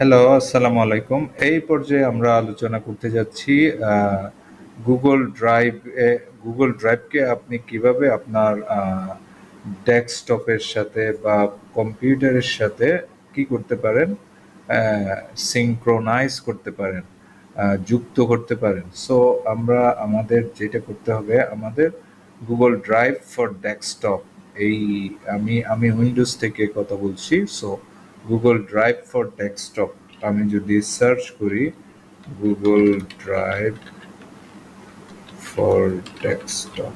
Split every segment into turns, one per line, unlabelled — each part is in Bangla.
হ্যালো, আসসালামু আলাইকুম। এই পর্যায়ে আমরা আলোচনা করতে যাচ্ছি গুগল ড্রাইভ এ গুগল ড্রাইভকে আপনি কীভাবে আপনার ডেস্কটপের সাথে বা কম্পিউটারের সাথে কি করতে পারেন? সিঙ্ক্রোনাইজ করতে পারেন, যুক্ত করতে পারেন। সো আমরা আমাদের যেটা করতে হবে আমাদের গুগল ড্রাইভ ফর ডেস্কটপ এই আমি আমি উইন্ডোজ থেকে কথা বলছি। So Google drive for desktop আমি যদি সার্চ করি Google drive for desktop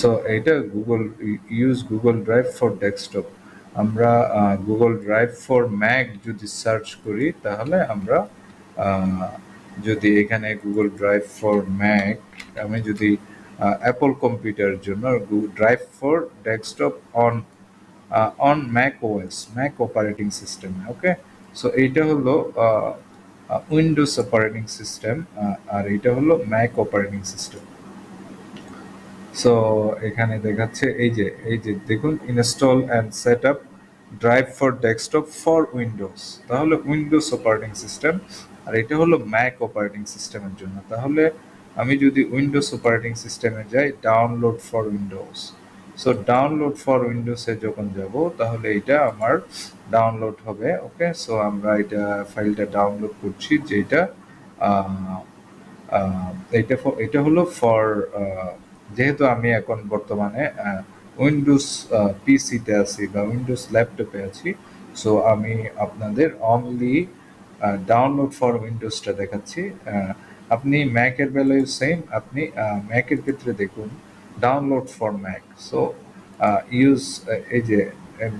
so এটা Google use Google drive for desktop আমরা গুগল ড্রাইভ ফর ম্যাক যদি সার্চ করি, তাহলে আমরা যদি এখানে গুগল ড্রাইভ ফর ম্যাক আমি যদি অ্যাপল কম্পিউটারের জন্য drive for desktop on on Mac OS Mac operating system okay so এইটা হলো উইন্ডোজ অপারেটিং সিস্টেম আর এটা হলো ম্যাক অপারেটিং সিস্টেম সো এখানে দেখাচ্ছে এই যে এই যে, দেখুন install and set up drive for desktop for Windows তাহলে উইন্ডোজ অপারেটিং সিস্টেম আর এটা হলো ম্যাক অপারেটিং সিস্টেমের জন্য। তাহলে আমি যদি উইন্ডোজ অপারেটিং সিস্টেমে যাই download for Windows so download for উইন্ডোজে যখন যাব, তাহলে এটা আমার ডাউনলোড হবে ওকে সো আমরা এটা ফাইলটা ডাউনলোড করছি, যেটা এটা এটা হলো ফর যেহেতু আমি এখন বর্তমানে উইন্ডোজ পিসিতে আছি বা উইন্ডোজ ল্যাপটপে আছি সো আমি আপনাদের অনলি ডাউনলোড ফর উইন্ডোজটা দেখাচ্ছি। আপনি ম্যাকের বেলায় সেম আপনি ম্যাকের ক্ষেত্রে দেখুন download for Mac so use এই যে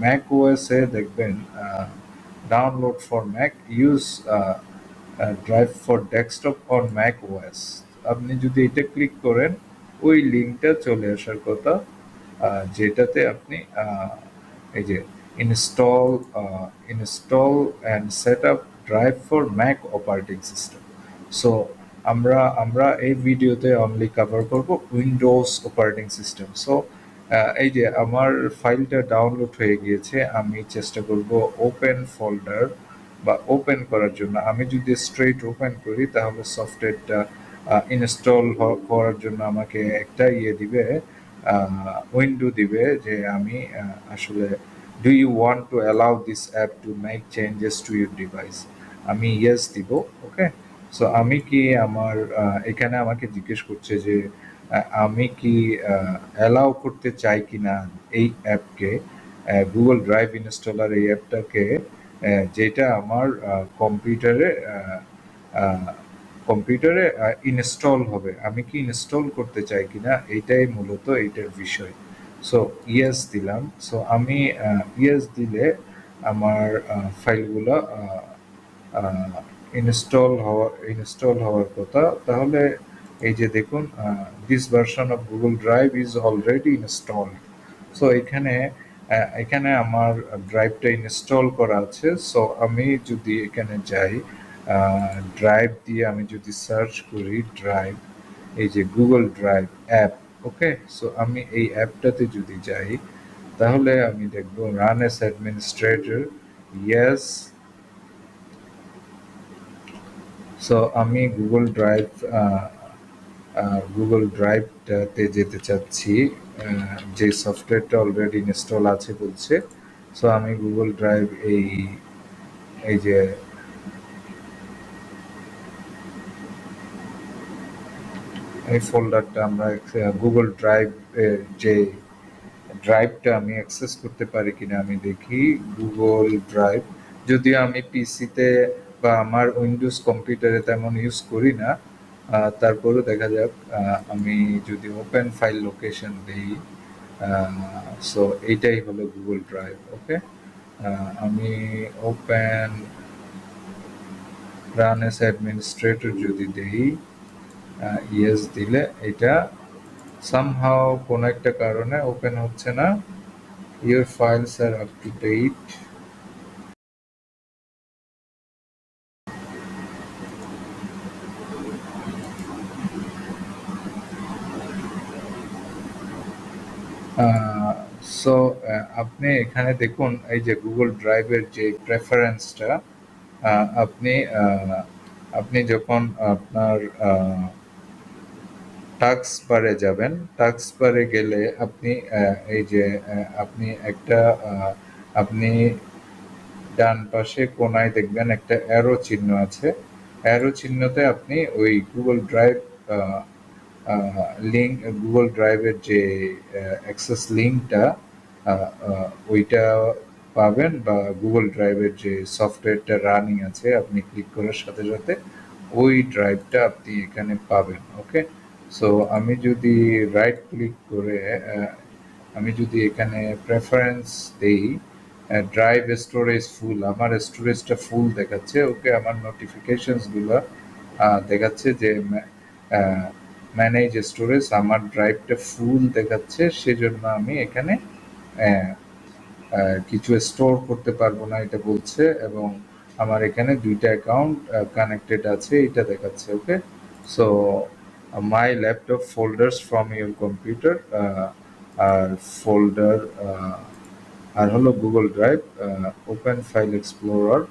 ম্যাক ওএসে দেখবেন download for Mac use drive for desktop on Mac OS আপনি যদি এটা ক্লিক করেন, ওই লিঙ্কটা চলে আসার কথা যেটাতে আপনি এই যে install install and set up drive for Mac operating system so আমরা আমরা এই ভিডিওতে অনলি কভার করব উইন্ডোজ অপারেটিং সিস্টেম সো এই যে আমার ফাইলটা ডাউনলোড হয়ে গিয়েছে, আমি চেষ্টা করব ওপেন ফোল্ডার বা ওপেন করার জন্য। আমি যদি স্ট্রেট ওপেন করি, তাহলে সফটওয়্যারটা ইনস্টল করার জন্য আমাকে একটা ইয়ে দিবে উইন্ডো দিবে যে আমি আসলে do you want to allow this app to make changes to your device আমি ইয়েস দিব ওকে সো আমি কি আমার এখানে আমাকে জিজ্ঞেস করছে যে আমি কি অ্যালাউ করতে চাই কি না এই অ্যাপকে গুগল ড্রাইভ ইনস্টলার এই অ্যাপটাকে যেটা আমার কম্পিউটারে কম্পিউটারে ইনস্টল হবে। আমি কি ইনস্টল করতে চাই কিনা এইটাই মূলত এইটার বিষয়। সো ইয়েস দিলাম। সো আমি ইয়েস দিলে আমার ফাইলগুলো ইনস্টল হওয়া ইনস্টল হওয়ার কথা। তাহলে এই যে দেখুন this version of Google drive is already install so এখানে এখানে আমার ড্রাইভটা ইনস্টল করা আছে। সো আমি যদি এখানে যাই ড্রাইভ দিয়ে আমি যদি সার্চ করি ড্রাইভ এই যে Google drive app okay so আমি এই অ্যাপটাতে যদি যাই, তাহলে আমি দেখব run as administrator yes so আমি গুগল ড্রাইভ গুগল ড্রাইভটাতে যেতে চাচ্ছি যে সফটওয়্যারটা অলরেডি ইনস্টল আছে বলছে। সো আমি গুগল ড্রাইভ এই এই যে, এই ফোল্ডারটা আমরা গুগল ড্রাইভ যে ড্রাইভটা আমি অ্যাক্সেস করতে পারি কিনা আমি দেখি গুগল ড্রাইভ যদিও আমি পিসিতে বা আমার উইন্ডোজ কম্পিউটারে তেমন ইউজ করি না। তারপরেও দেখা যাক আমি যদি ওপেন ফাইল লোকেশন দিই সো এইটাই হলো গুগল ড্রাইভ ওকে আমি ওপেন রান এস অ্যাডমিনিস্ট্রেটর যদি দিই ইয়েস দিলে এটা সামহাও কোনো একটা কারণে ওপেন হচ্ছে না। Your files are up to date so আপনি এখানে দেখুন, এই যে গুগল ড্রাইভের যে প্রেফারেন্সটা আপনি আপনি যখন আপনার টাক্স বারে যাবেন টাক্স বারে গেলে আপনি এই যে আপনি একটা আপনি ডান পাশে কোনায় দেখবেন একটা অ্যারো চিহ্ন আছে। অ্যারো চিহ্নতে আপনি ওই গুগল ড্রাইভ লিঙ্ক গুগল ড্রাইভের যে অ্যাক্সেস লিঙ্কটা ওইটা পাবেন বা গুগল ড্রাইভের যে সফটওয়্যারটা রানিং আছে, আপনি ক্লিক করার সাথে সাথে ওই ড্রাইভটা আপনি এখানে পাবেন ওকে সো আমি যদি রাইট ক্লিক করে আমি যদি এখানে প্রেফারেন্স দেই ড্রাইভ স্টোরেজ ফুল আমার স্টোরেজটা ফুল দেখাচ্ছে ওকে আমার নোটিফিকেশনসগুলো দেখাচ্ছে যে ম্যানেজ স্টোরেজ আমার ড্রাইভটা ফুল দেখাচ্ছে, সেজন্য আমি এখানে কিছু স্টোর করতে পারব না, এটা বলছে, এবং আমার এখানে দুইটা অ্যাকাউন্ট কানেক্টেড আছে, এটা দেখাচ্ছে, okay? So my laptop folders from your computer R folder আর হলো Google drive open file explorer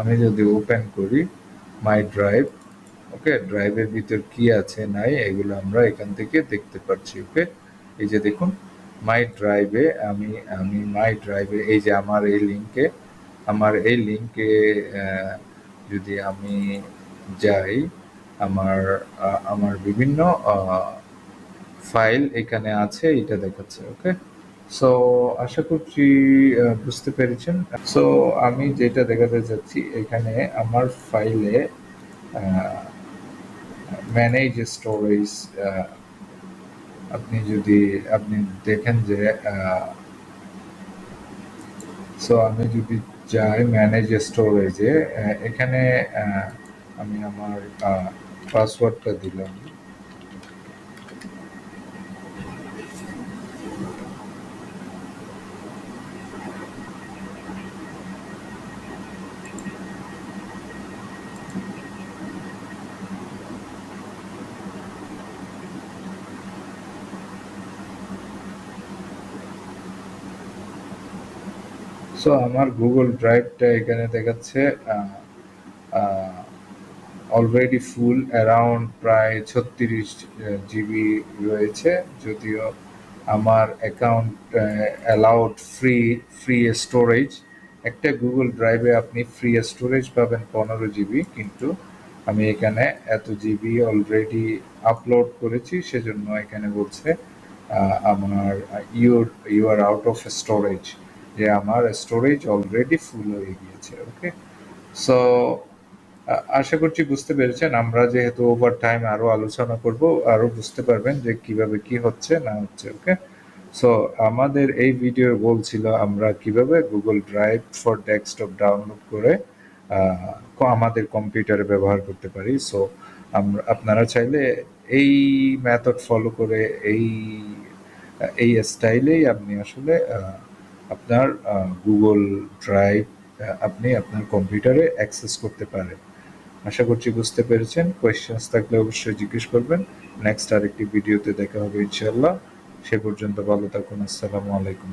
আমি যদি ওপেন করি মাই ড্রাইভ ওকে, ড্রাইভের ভিতর কি আছে, নাই, এগুলো আমরা এখান থেকে দেখতে পাচ্ছি ওকে? এই যে দেখুন মাই ড্রাইভে আমি আমি মাই ড্রাইভে এই যে আমার এই লিঙ্কে আমার এই লিঙ্কে যদি আমি যাই, আমার আমার বিভিন্ন ফাইল এখানে আছে, এটা দেখাচ্ছে, ওকে? সো আশা করছি বুঝতে পেরেছেন। সো আমি যেটা দেখাতে চাচ্ছি এখানে আমার ফাইলে ম্যানেজ স্টোরেজ আপনি যদি আপনি দেখেন যে সো আমি যদি যাই ম্যানেজ স্টোরেজে এখানে আহ, আমি আমার পাসওয়ার্ডটা দিলাম। সো আমার গুগল ড্রাইভটা এখানে দেখাচ্ছে অলরেডি ফুল অ্যারাউন্ড প্রায় ছত্রিশ জিবি রয়েছে। যদিও আমার account allowed free free storage একটা গুগল ড্রাইভে আপনি ফ্রি স্টোরেজ পাবেন পনেরো জিবি কিন্তু আমি এখানে এত জিবি অলরেডি আপলোড করেছি, সেজন্য এখানে বলছে আমার your you are out of storage যে আমার স্টোরেজ অলরেডি ফুল হয়ে গিয়েছে ওকে সো আশা করছি বুঝতে পেরেছেন। আমরা যেহেতু ওভার টাইম আরও আলোচনা করব, আরও বুঝতে পারবেন যে কীভাবে কি হচ্ছে, না হচ্ছে ওকে সো আমাদের এই ভিডিও বলছিল আমরা কীভাবে Google drive for desktop download করে আমাদের কম্পিউটারে ব্যবহার করতে পারি। সো আমরা, আপনারা চাইলে এই মেথড ফলো করে, এই এই স্টাইলেই আপনি আসলে আপনার গুগল ড্রাইভ আপনি আপনার কম্পিউটারে অ্যাক্সেস করতে পারেন। আশা করছি বুঝতে পেরেছেন। কোয়েশ্চেন্স থাকলে অবশ্যই জিজ্ঞেস করবেন। নেক্সট আরেকটি ভিডিওতে দেখা হবে ইনশাল্লাহ সে পর্যন্ত ভালো থাকুন। আসসালামু আলাইকুম।